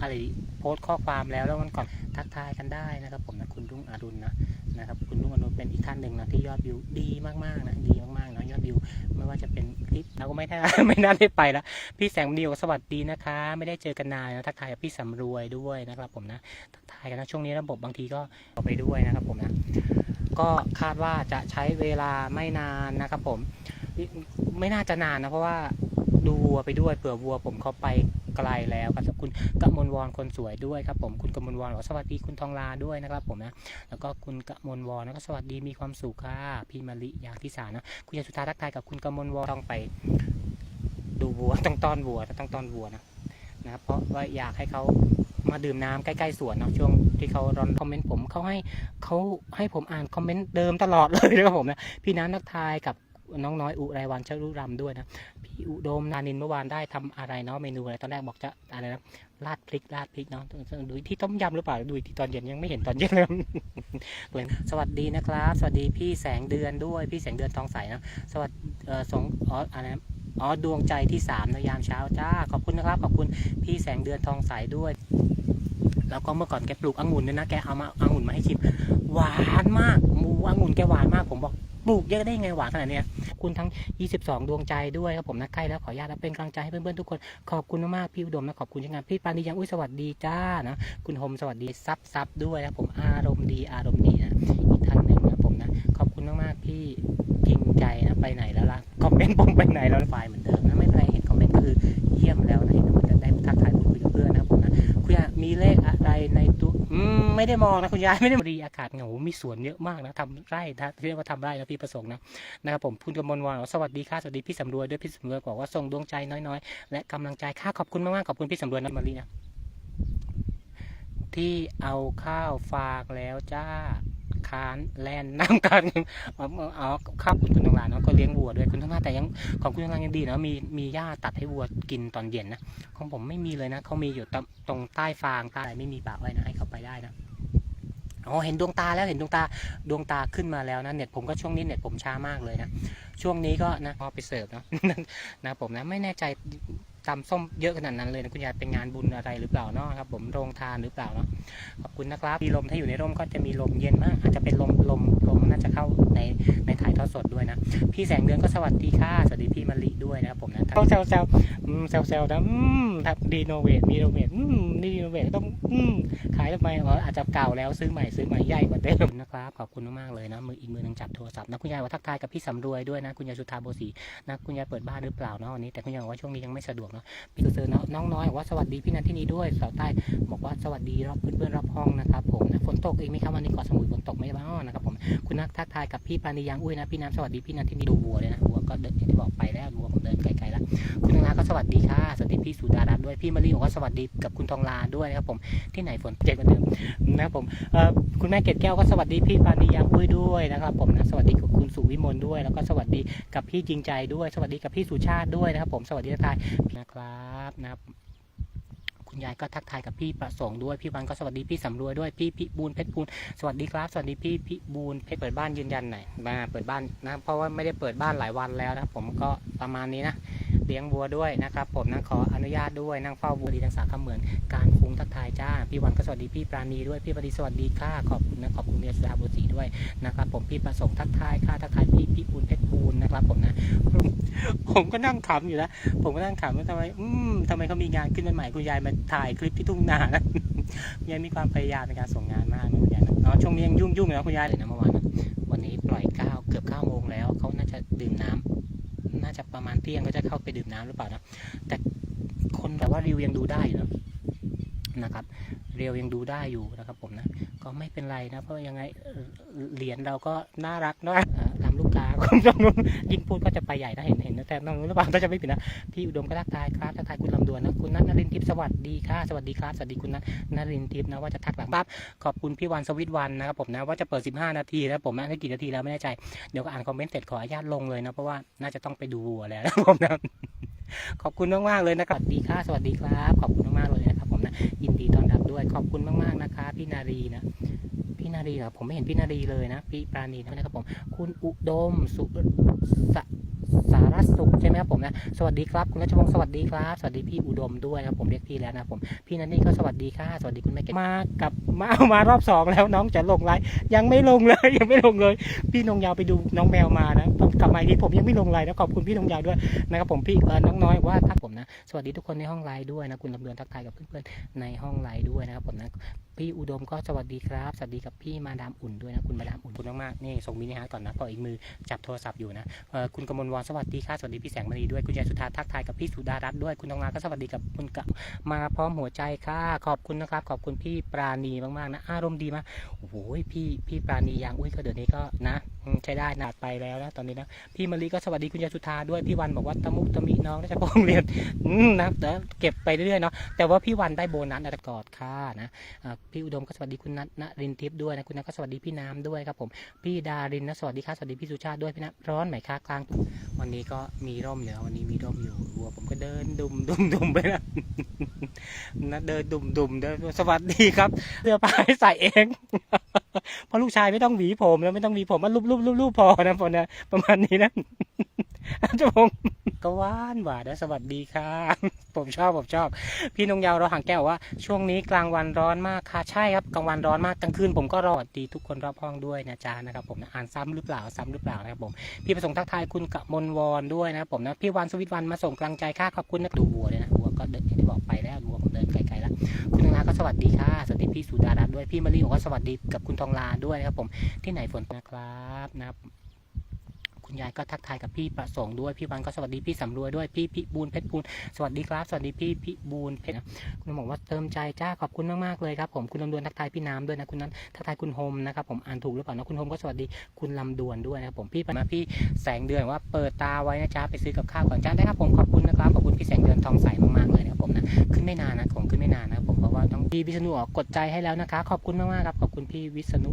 อะไรโพสต์ข้อความแล้วแล้วมันก่อนทักทายกันได้นะครับ ผมนะคุณรุ่งอรุณนะนะครับคุณรุ่งอรุณเป็นอีกท่านหนึ่งนะที่ยอดวิวดีมากๆนะดีมากๆนะยอดวิวไม่ว่าจะเป็นคลิปเราก็ไม่ได้ไม่น่าได้ไปละพี่แสงดีบอกสวัสดีนะคะ ไม่ได้เจอกันนานนะทักทายกับพี่สำรวยด้วยนะครับผมนะทักทายกันนะช่วงนี้ระบบบางทีก็เอาไปด้วยนะครับผมนะก็คาดว่าจะใช้เวลาไม่นานนะครับผมไม่น่าจะนานนะเพราะว่าดูวัวไปด้วยเผื่อวัวผมเขาไป ไกลแล้วครับคุณกมลวรคนสวยด้วยครับผมคุณกมลวรบอกสวัสดีคุณทองลาด้วยนะครับผมนะแล้วก็คุณกมลวรแล้วก็สวัสดีมีความสุขค่ะพี่มะลิอย่างที่สานะคุณยาสุธาทักทายกับคุณกมลวรต้องไป ดูวัวต้องต้อนวัวต้องต้อนวัวนะนะเพราะว่าอยากให้เขามาดื่มน้ำใกล้ๆสวนเนาะช่วงที่เขารอนคอมเมนต์ผมเขาให้เขาให้ผมอ่านคอมเมนต์เดิมตลอดเลยนะครับผมนะพี่น้ำนักทายกับน้องน้อยอุไรวันชรุรำด้วยนะ พี่อุดมนานินเมื่อวานได้ทำอะไรเนาะเมนูอะไรตอนแรกบอกจะอะไรนะราดพริกราดพริกเนาะดูที่ต้มยำหรือเปล่าดูอีที่ตอนเย็นยังไม่เห็นตอนเย็นเลยเหมือนสวัสดีนะครับ สวัสดีพี่แสงเดือนด้วยพี่แสงเดือนทองใสนะสวัสดีสงอ๋ออะไรนะอ๋อดวงใจที่สามในยามเช้าจ้าขอบคุณนะครับขอบคุณพี่แสงเดือนทองใสด้วยแล้วก็เมื่อก่อนแกปลูกองุ่นด้วยนะ แกเอามาองุ่นมาให้ชิม หวานมากหมูองุ่นแกหวานมาก ผมบอก ลูกเยอะได้ไงหวานขนาดเนี้ยคุณทั้ง 22 ดวงใจด้วยครับผมนะใกล้แล้วขออนุญาตเป็นกำลังใจให้เพื่อนๆทุกคนขอบคุณมากๆพี่อุดมนะขอบคุณยังไงพี่ปานียังอุ้ยสวัสดีจ้านะคุณโฮมสวัสดีซับซับด้วยนะผมอารมณ์ดีอารมณ์ดีนะอีกท่านหนึ่งนะผมนะขอบคุณมากๆพี่จริงใจนะไปไหนแล้วล่ะคอมเมนต์ผมไปไหนแล้วไฟเหมือนเดิมนะไม่เป็นไรเห็นคอมเมนต์ก็คือเยี่ยมแล้วนะเห็นมันจะได้ทักทายพูดคุยกับเพื่อนนะครับผมนะคุณยายมีเลขอะไรในตัว ไม่ได้มองนะคุณยายไม่ได้รีอากาศเหงามีสวนเยอะมากนะทำไร่นะเรียกว่าทำไร่นะพี่ประสงค์นะนะครับผมคุณกมลวรสวัสดีค่ะสวัสดีพี่สำรวยด้วยพี่สำรวยบอกว่าส่งดวงใจน้อยๆ และกำลังใจค่ะขอบคุณมากๆขอบคุณพี่สำรวยนะมารีนะที่เอาข้าวฝากแล้วจ้าคานแลนน้ำกันเอาเอข้าวคุณคุณทองลานเนาะก็เลี้ยงวัวด้วยคุณทองลานแต่ยังของคุณทองลานยังดีเนาะมีมีหญ้าตัดให้วัวกินตอนเย็นนะของผมไม่มีเลยนะเขามีอยู่ตรงใต้ฟางใต้ไรไม่มีปากไว้นะให้เขาไปได้นะ อ๋อเห็นดวงตาแล้วเห็นดวงตาดวงตาขึ้นมาแล้วนะเน็ตผมก็ช่วงนี้เน็ตผมช้ามากเลยนะช่วงนี้ก็นะพอไปเสิร์ฟเนาะนะผมนะไม่แน่ใจตำส้มเยอะขนาดนั้นเลยนะคุณยายเป็นงานบุญอะไรหรือเปล่าเนาะครับผมโรงทานหรือเปล่าเนาะขอบคุณนะครับมีลมถ้าอยู่ในร่มก็จะมีลมเย็นมากอาจจะเป็นลมลมลมน่าจะเข้าในในถ่ายทอดสดด้วยนะ พี่แสงเดือนก็สวัสดีค่ะสวัสดีพี่มะลิด้วยนะครับผมนะต้องแซวแซวแซวแซวนะอืมครับดีโนเวทมีโนเวทอืมดีโนเวทต้องขายทำไมอ๋ออาจจะเก่าแล้วซื้อใหม่ซื้อใหม่ใหญ่กว่าเดิมนะครับขอบคุณมากๆเลยนะมืออีกมือหนึงจับโทรศัพท์นะคุณยายว่าทักทายกับพี่สำรวยด้วยนะคุณยายสุธาโบสีนะคุณยายเปิดบ้านหรือเปล่าเนาะวันนี้แต่คุณยายบอกว่าช่วงนี้ยังไม่สะดวกเนาะพี่เซอร์น้องน้อยบอกว่าสวัสดีพี่นันที่นี่ด้วยสาวใต้บอกว่าสวัสดีรอบเพื่อนๆรอบห้องนะครับผมนะฝนตกอีกไหมครับวันนี้เกาะสมุยฝนตกไหมบ้างนะครับผมคุณนักทักทายกับพี่ปานิยังอุ้ยนะพี่น้ำสวัสดีพี่นันที่นี่ดูวัวเลยนะวัวก็เดินที่บอกไปแล้ววัวผมเดินไกลๆแล้วคุณนาก็สวัสดีค่ะสวัสดีพี่สุดารัตน์ด้วยพี่มะลิบอกว่าสวัสดีกับคุณทองลาด้วยนะครับผมที่ไหนฝนเจ็บกว่าเดิมนะครับผมคุณแม่เกดแก้วก็สวัสดีพี่ปานิยังอุ้ยด้วยนะครับผมนะสวัสดีกับคุณสุวิมลด้วย แล้วก็สวัสดีกับพี่จริงใจด้วย สวัสดีกับพี่สุชาติด้วยนะครับผมสวัสดีทักทายนะครับนะครับ คุณยายก็ทักทายกับพี่ประสงค์ด้วยพี่วันก็สวัสดีพี่สำรวยด้วยพี่พิบูลเพชรบูลสวัสดีครับ สวัสดีพี่พิบูลเพชรเปิดบ้านยืนยันหน่อยมาเปิดบ้านนะเพราะว่าไม่ได้เปิดบ้านหลายวันแล้วนะผมก็ประมาณนี้นะเลี้ยงวัวด้วยนะครับผมนะขออนุญาตด้วยนั่งเฝ้าวัวดีทั้งสามคำเหมือนการคุ้งทักทายจ้าพี่วันก็สวัสดีพี่ปราณีด้วยพี่ปรีสวัสดีค่ะขอบคุณนะขอบคุณเรียสุดาบุตรีด้วยนะครับผมพี่ประสงค์ทักทายค่ะทักทายพี่พิบูลเพชรบูลนะครับผมนะ ผมก็นั่งขำอยู่นะผมก็นั่งขำว่าทำไมอืมทำไมเขามีงานขึ้นใหม่ๆคุณยายมาถ่ายคลิปที่ทุ่งนานะคุณยายมีความพยายามในการส่งงานมากนะคุณยายนะเนาะช่วงนี้ยังยุ่งๆอยู่นะคุณยายเลยนะเมื่อวานนะวันนี้ปล่อยเก้าเกือบเก้าโมงแล้วเขาน่าจะดื่มน้ำน่าจะประมาณเที่ยงก็จะเข้าไปดื่มน้ำหรือเปล่านะแต่คนแต่ว่ารีวิวยังดูได้อยู่นะ นะครับ เรียวยังดูได้อยู่นะครับผมนะ ก็ไม่เป็นไรนะ เพราะยังไงเหรียญเราก็น่ารักเนาะเอ่อตามลูกกาคุณตรงนู้นยิ่งพูดก็จะไปใหญ่นะเห็นเห็นแต่ตรงนู้นหรือเปล่าถ้าจะไม่ผิดนะ พี่อุดมก็ทักทายครับทักทายคุณลำดวนนะ คุณนัทนรินทร์ทิพย์สวัสดีค่ะ สวัสดีครับ สวัสดีคุณนัทนรินทร์ทิพย์นะว่าจะทักหลังปั๊บ ขอบคุณพี่วันสวิตวันนะครับผมนะว่าจะเปิด 15 นาทีแล้วผมนะได้กี่นาทีแล้วไม่แน่ใจ เดี๋ยวก็อ่านคอมเมนต์เสร็จขออนุญาตลงเลยนะ เพราะว่าน่าจะต้องไปดูวัวแล้วนะผมนะขอบคุณมากๆเลยนะครับสวัสดีค่ะ สวัสดีครับ ขอบคุณมากๆเลย นะยินดีต้อนรับด้วยขอบคุณมากๆนะคะ พี่นารีนะพี่นารีเหรอผมไม่เห็นพี่นารีเลยนะพี่ปราณีนะครับผมคุณอุดมสุสสารสุขใช่ไหมครับผมนะสวัสดีครับคุณรัชพงศ์สวัสดีครับสวัสดีพี่อุดมด้วยนะครับผมเรียกพี่แล้วนะผมพี่นันนี่ก็สวัสดีค่ะสวัสดีคุณแม่เกมากับมาเอามารอบสองแล้วน้องจะลงไลน์ยังไม่ลงเลยยังไม่ลงเลย พี่นงยาวไปดูน้องแมวมานะ กลับมาอีกทีผมยังไม่ลงไลน์นะขอบคุณพี่นงยาวด้วยนะครับผมพี่เออน้องน้อยว่าทักผมนะสวัสดีทุกคนในห้องไลน์ด้วยนะคุณลำเดือนทักทายกับเพื่อนๆในห้องไลน์ด้วยนะครับผมนะพี่อุดมก็สวัสดีครับสวัสดีกับพี่มาดามอุ่นด้วยนะคุณมาดามอุ่นคุณมากๆนี่ส่งมินิฮาร์ทก่อนนะพราะอีกมือจับโทรศัพท์อยู่นะเออคุณกมลวรสวัสดีค่ะสวัสดีพี่แสงมณีด้วยคุณยายสุธาทักทายกับพี่สุดารัตน์ด้วยคุณทองนาก็สวัสดีกับคุณกะมาพร้อมหัวใจค่ะ ขอบคุณนะครับขอบคุณพี่ปราณีมากๆนะอารมณ์ดีมากโอ้โหพี่พี่ปราณียางอุ้ยก็เดี๋ยวนี้ก็นะใช้ได้นาดไปแล้วนะตอนนี้นะพี่มะลิก็สวัสดีคุณยายสุธาด้วยพี่วันบอกว่าตะมุตะมิน้องน่าจะโรงเรียนนะเดี๋ยวเก็บไปเรื่อยๆเนาะแต่ว่าพี่วันได้โบนัสอัตกอดค่ะนะพี่อุดมก็สวัสดีคุณนัทนรินทิพย์ด้วยนะคุณนัทก็สวัสดีพี่น้ำด้วยครับผมพี่ดารินนะสวัสดีค่ะสวัสดีพี่สุชาติด้วยพี่นะร้อนไหมคะกลางวันนี้ก็มีร่มอยู่วันนี้มีร่มอยู่วัวผมก็เดินดุมดุมดุมไปนะนะเดินดุมดุมเดินสวัสดีครับเสื้อผ้าใส่เอง เพราะลูกชายไม่ต้องหวีผมแล้วไม่ต้องหวีผมมาลูบลูบลูบลูบพอนะพอนะประมาณนี้นะเจ้าผมก็ว่านหวานนะสวัสดีค่ะ ผมชอบผมชอบ พี่นงยาวเราห่างแก้วว่า ช่วงนี้กลางวันร้อนมากค่ะใช่ครับกลางวันร้อนมากกลางคืนผมก็รอดดีทุกคนรอบห้องด้วยนะจ๊ะนะครับผมอ่านซ้ำหรือเปล่าซ้ำหรือเปล่านะครับผมพี่ประสงค์ทักทายคุณกมลวอนด้วยนะครับผมนะพี่วันสวิตวันมาส่งกำลังใจค่ะขอบคุณนะดูวัวเลยนะวัวก็เดิน บอกไปแล้ววัวผมเดินไกลๆแล้วคุณธนาก็สวัสดีค่ะสวัสดีพี่สุดารัตน์ด้วยพี่มะลิบอกว่าสวัสดีกับคุณทองลาด้วยนะครับผมที่ไหนฝนนะครับนะครับุณยายก็ทักทายกับพี่ประสงค์ด้วยพี่วันก็สวัสดีพี่สำรวยด้วยพี่พี่บูนเพชรบูนสวัสดีครับ สวัสดีพี่พี่บูนเพชรคุณบอกว่าเติมใจจ้าขอบคุณมากๆเลยครับผมคุณลำดวนทักทายพี่น้ำด้วยนะคุณนั้นทักทายคุณโฮมนะครับผมอ่านถูกหรือเปล่านะคุณโฮมก็สวัสดีคุณลำดวนด้วยนะครับผมพี่มาพี่แสงเดือนว่าเปิดตาไว้นะจ๊ะไปซื้อกับข้าวก่อนจ้าได้ครับผมขอบคุณนะครับขอบคุณพี่แสงเดือนทองใสมากๆเลย ผมนะขึ้นไม่นานนะผมขึ้นไม่นานนะผมเพราะว่าต้องพี่วิษณุออกกดใจให้แล้วนะคะ ขอบคุณมากๆครับขอบคุณพี่วิษณุ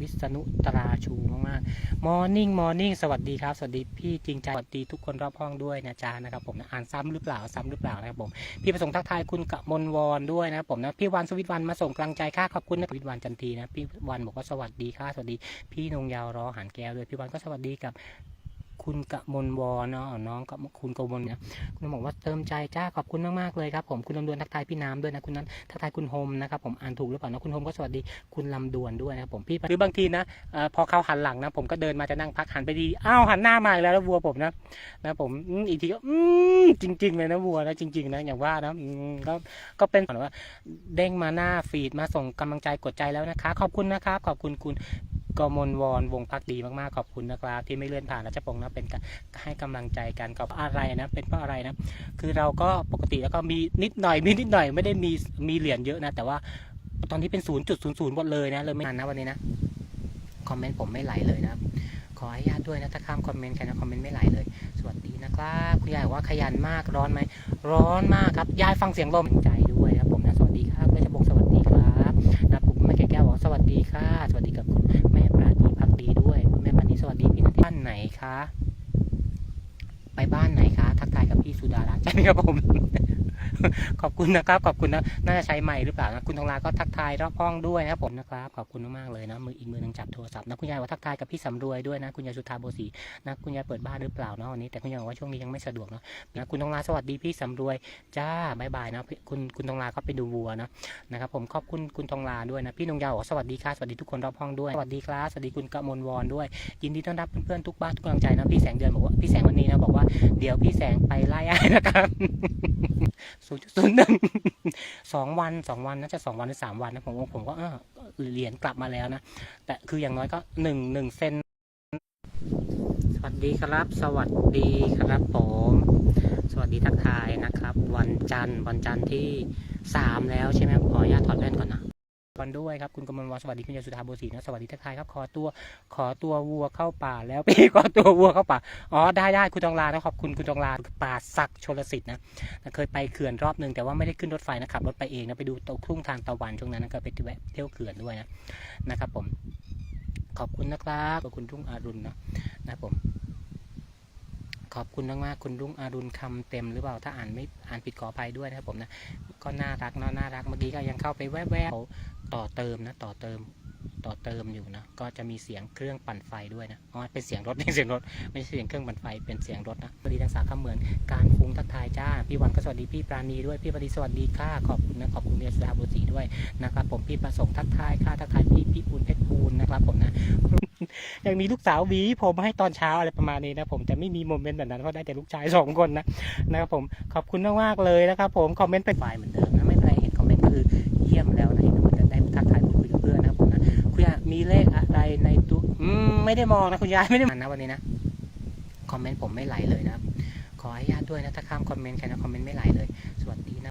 วิษณุตราชูมากๆมอร์นิ่งมอร์นิ่งสวัสดีครับ สวัสดีพี่จริงใจสวัสดีทุกคนรอบห้องด้วยนะจ๊ะนะครับผมนะอ่านซ้ำหรือเปล่าซ้ำหรือเปล่านะครับผมพี่ประสงค์ทักทายคุณกมลวอนด้วยนะครับผมนะพี่วันสวิตวันมาส่งกำลังใจค่ะขอบคุณนะสวิตวันจันทีนะพี่วันบอกว่าสวัสดีค่ะสวัสดี พี่นงยาวรอหานแก้วด้วยพี่วันก็สวัสดีกับ คุณกะมลวอนเนาะน้องกับคุณกมลเนี่ยคุณบอกว่าเติมใจจ้าขอบคุณมากๆเลยครับผมคุณลำดวนทักทายพี่น้ำด้วยนะคุณนั้นทักทายคุณโฮมนะครับผมอ่านถูกหรือเปล่านะคุณโฮมก็สวัสดีคุณลำดวนด้วยนะครับผมพี่หรือบางทีนะพอเขาหันหลังนะผมก็เดินมาจะนั่งพักหันไปดีอ้าวหันหน้ามาแล้วแล้ววัวผมนะนะผมอีกทีก็อืมจริง ๆ เลยนะวัวนะจริง ๆ นะอย่างว่านะก็ก็เป็นว่าเด้งมาหน้าฟีดมาส่งกำลังใจกดใจแล้วนะคะ ขอบคุณนะครับขอบคุณคุณ กมลวอนวงพักดีมากๆขอบคุณนะครับที่ไม่เลื่อนผ่านนะเจ้าปงนะเป็นให้กำลังใจกันกับอะไรนะเป็นเพราะอะไรนะคือเราก็ปกติแล้วก็มีนิดหน่อยมีนิดหน่อยไม่ได้มีมีเหรียญเยอะนะ แต่ว่าตอนนี้เป็นศูนย์จุดศูนย์ศูนย์หมดเลยนะเลยไม่นานนะวันนี้นะคอมเมนต์ผมไม่ไหลเลยนะครับขออนุญาตด้วยนะถ้าข้ามคอมเมนต์ใครนะคอมเมนต์ไม่ไหลเลย สวัสดีนะครับคุณยายบอกว่าขยันมากร้อนไหมร้อนมากครับยายฟังเสียงลมใจด้วยครับ ไหนคะ ไปบ้านไหนคะ ทักทายกับพี่สุดารัตน์ใช่ไหมครับผม ขอบคุณนะครับ ขอบคุณนะ น่าจะใช้ไม้หรือเปล่านะ คุณทองลาก็ทักทายรอบห้องด้วยนะผมนะครับ ขอบคุณมากๆเลยนะ มืออีกมือหนึงจับโทรศัพท์นะ คุณยายว่าทักทายกับพี่สำรวยด้วยนะ คุณยายสุธาโบศรีนะ คุณยายเปิดบ้านหรือเปล่าเนาะวันนี้ แต่คุณยายบอกว่าช่วงนี้ยังไม่สะดวกเนาะนะ คุณทองลาสวัสดีพี่สำรวย จ้าบายบายนะ คุณคุณทองลาก็ไปดูวัวนะนะครับผม ขอบคุณคุณทองลาด้วยนะ พี่นงยาวบอกสวัสดีค่ะ สวัสดีทุกคนรอบห้องด้วย สวัสดีครับ สวัสดีคุณกมลวอนด้วย ยินดีต้อนรับเพื่อนๆทุกบ้านทุกกำลังใจนะ พี่แสงเดือนบอกว่า พี่แสงวันนี้นะบอกว่า เดี๋ยวพี่แสงไปไล่อ้ายนะครับศูนย์ศูนย์หนึ่งสองวันสองวันน่าจะสองวันหรือสามวันนะผมผมก็เออเหรียญกลับมาแล้วนะ แต่คืออย่างน้อยก็หนึ่งหนึ่งเซนสวัสดีครับ สวัสดีครับผม สวัสดีทักทายนะครับ วันจันทร์วันจันทร์ที่สามแล้วใช่ไหมขออนุญาตถอดแว่นก่อนนะ วันด้วยครับคุณกมลวัน์สวัสดีคุณยาสุธาโบศรีนะสวัสดีทักทายครับขอตัวขอตัววัวเข้าป่าแล้วพี่ขอตัววัวเข้าป่าอ๋อได้ได้คุณทองลานะขอบคุณคุณทองลาป่าศักชลสิทธิ์นะเคยไปเขื่อนรอบหนึ่งแต่ว่าไม่ได้ขึ้นรถไฟนะขับรถไปเองนะไปดูตกทุ่งทานตะวันช่วงนั้นนะก็ไปแวะเที่ยวเขื่อนด้วยนะนะครับผมขอบคุณนะครับขอบคุณรุ่งอรุณนะนะครับผมขอบคุณมากๆคุณรุ่งอรุณคำเต็มหรือเปล่าถ้าอ่านไม่อ่านผิดขออภัยด้วยนะครับผมนะก็น่ารักเนาะน่ารักเมื่อกี้ก็ยังเข้าไปแวบๆ ต่อเติมนะต่อเติมต่อเติมอยู่นะ ก็จะมีเสียงเครื่องปั่นไฟด้วยนะอ๋อเป็นเสียงรถเป็นเสียงรถไม่ใช่เสียงเครื่องปั่นไฟเป็นเสียงรถนะสวัสดีทางสาขาเหมือนการฟุ้งทักทายจ้าพี่วันก็สวัสดีพี่ปราณีด้วยพี่ปฏิสวัสดีค่ะขอบคุณนะขอบคุณเมียสุธาบุตรีด้วยนะครับผมพี่ประสงค์ทักทายค่ะทักทายพี่พี่ปูนเพชรปูนนะครับผมนะยังมีลูกสาวหวีผมให้ตอนเช้าอะไรประมาณนี้นะผมแต่ไม่มีโมเมนต์แบบนั้นเพราะได้แต่ลูกชายสองคนนะนะครับผมขอบคุณมากๆเลยนะครับผมคอมเมนต์เป็นไฟล์เหมือนเดิมนะไม่เป็นไรเห็นคอมเมนต์ก็คือเยี่ยมแล้วนะ มีเลขอะไรในตัวอืมไม่ได้มองนะคุณยายไม่ได้มองนะวันนี้นะคอมเมนต์ผมไม่ไหลเลยนะครับ ขออนุญาตด้วยนะถ้าข้ามคอมเมนต์ใครนะคอมเมนต์ไม่ไหลเลย สวัสดีนะ